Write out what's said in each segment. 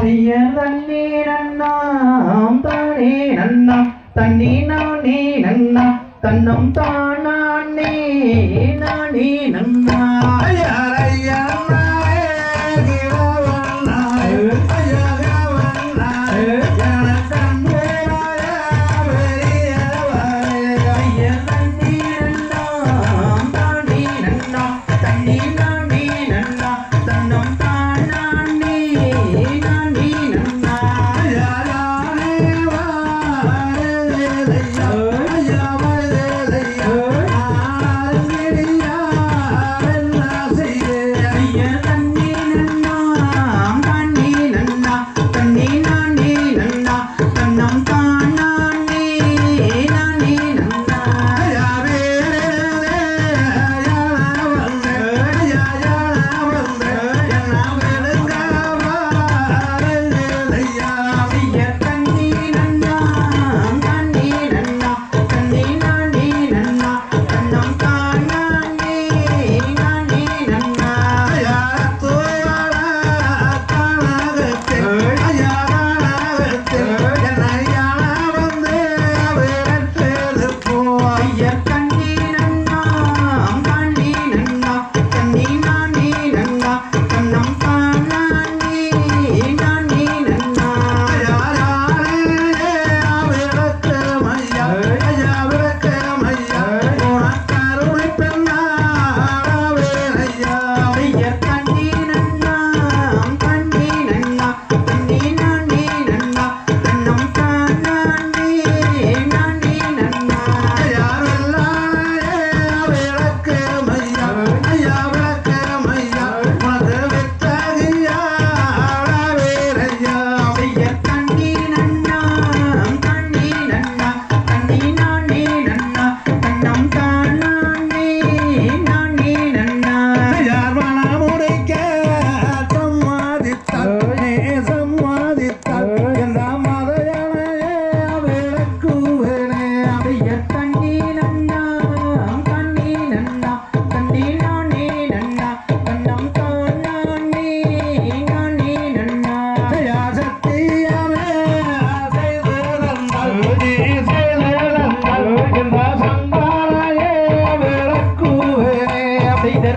ஐய தண்ணி நன்னாம் தானே நன்னா தண்ணி நானே நன்னா தன்னம் தானே நானே நன்னா.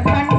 ver,